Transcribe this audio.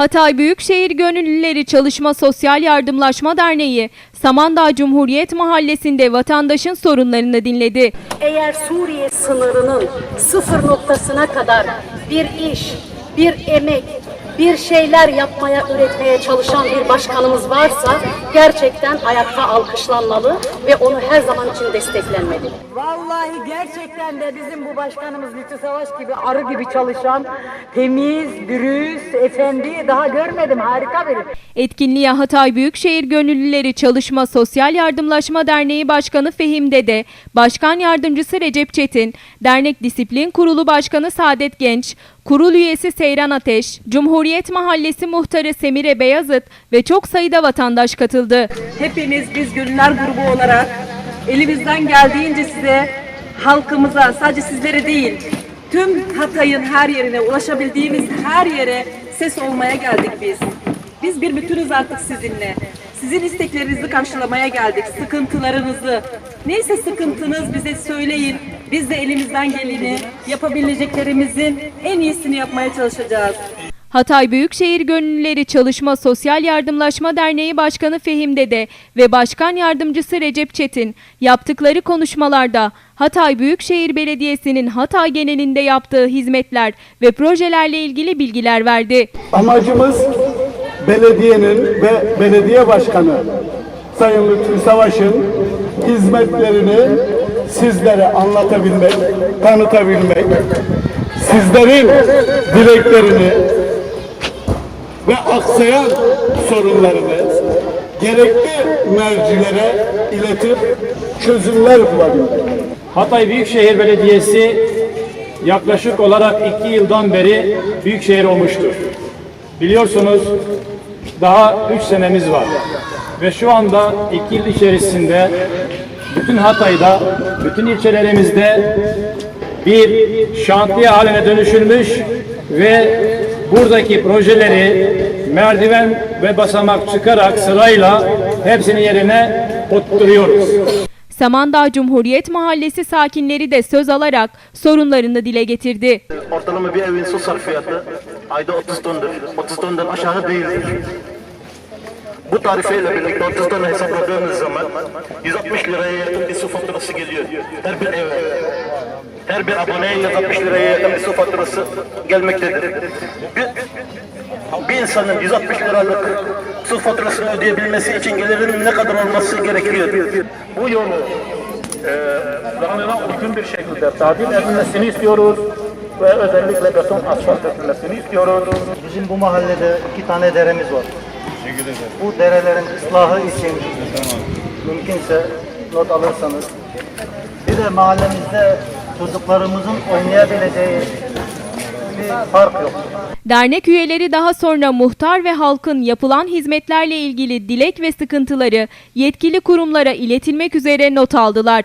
Hatay Büyükşehir Gönüllüleri Çalışma Sosyal Yardımlaşma Derneği, Samandağ Cumhuriyet Mahallesi'nde vatandaşın sorunlarını dinledi. Eğer Suriye sınırının sıfır noktasına kadar bir iş, bir emek, bir şeyler yapmaya, üretmeye çalışan bir başkanımız varsa gerçekten ayakta alkışlanmalı ve onu her zaman için desteklenmeli. Vallahi gerçekten de bizim bu başkanımız Lütfü Savaş gibi arı gibi çalışan, temiz, dürüst, efendi daha görmedim. Harika biri. Etkinliğe Hatay Büyükşehir Gönüllüleri Çalışma Sosyal Yardımlaşma Derneği Başkanı Fehim Dede, Başkan Yardımcısı Recep Çetin, Dernek Disiplin Kurulu Başkanı Saadet Genç, Kurul üyesi Seyran Ateş, Cumhuriyet Mahallesi Muhtarı Semire Beyazıt ve çok sayıda vatandaş katıldı. Hepimiz biz Gönüller grubu olarak elimizden geldiğince size, halkımıza, sadece sizlere değil, tüm Hatay'ın her yerine, ulaşabildiğimiz her yere ses olmaya geldik biz. Biz bir bütünüz artık sizinle. Sizin isteklerinizi karşılamaya geldik, sıkıntılarınızı. Neyse sıkıntınız bize söyleyin. Biz de elimizden geleni, yapabileceklerimizin en iyisini yapmaya çalışacağız. Hatay Büyükşehir Gönüllüleri Çalışma Sosyal Yardımlaşma Derneği Başkanı Fehim Dede ve Başkan Yardımcısı Recep Çetin yaptıkları konuşmalarda Hatay Büyükşehir Belediyesi'nin Hatay genelinde yaptığı hizmetler ve projelerle ilgili bilgiler verdi. Amacımız belediyenin ve belediye başkanı Sayın Lütfü Savaş'ın hizmetlerini sizlere anlatabilmek, tanıtabilmek, sizlerin dileklerini ve aksayan sorunlarını gerekli mercilere iletip çözümler bulabilmek. Hatay Büyükşehir Belediyesi yaklaşık olarak iki yıldan beri büyükşehir olmuştur. Biliyorsunuz daha üç senemiz var. Ve şu anda iki yıl içerisinde bütün Hatay'da, bütün ilçelerimizde bir şantiye haline dönüşülmüş ve buradaki projeleri merdiven ve basamak çıkarak sırayla hepsini yerine oturtuyoruz. Samandağ Cumhuriyet Mahallesi sakinleri de söz alarak sorunlarını dile getirdi. Ortalama bir evin su sarfiyatı ayda 30 tondur. 30 tondan aşağı değildir. Bu tarifeyle birlikte 30 tonu hesapladığınız zaman 160 liraya yakın bir su faturası geliyor. Her bir eve. Her bir aboneye 160 liraya yakın bir su faturası gelmektedir. Bir, bir insanın 160 liralık su faturasını ödeyebilmesi için gelirinin ne kadar olması gerekiyor? Bu yolu e, planına uygun bir şekilde tadil edilmesini istiyoruz ve özellikle beton asfalt edilmesini istiyoruz. Bizim bu mahallede iki tane deremiz var. Bu derelerin ıslahı için mümkünse not alırsanız. Bir de mahallemizde çocuklarımızın oynayabileceği bir park yok. Dernek üyeleri daha sonra muhtar ve halkın yapılan hizmetlerle ilgili dilek ve sıkıntıları yetkili kurumlara iletilmek üzere not aldılar.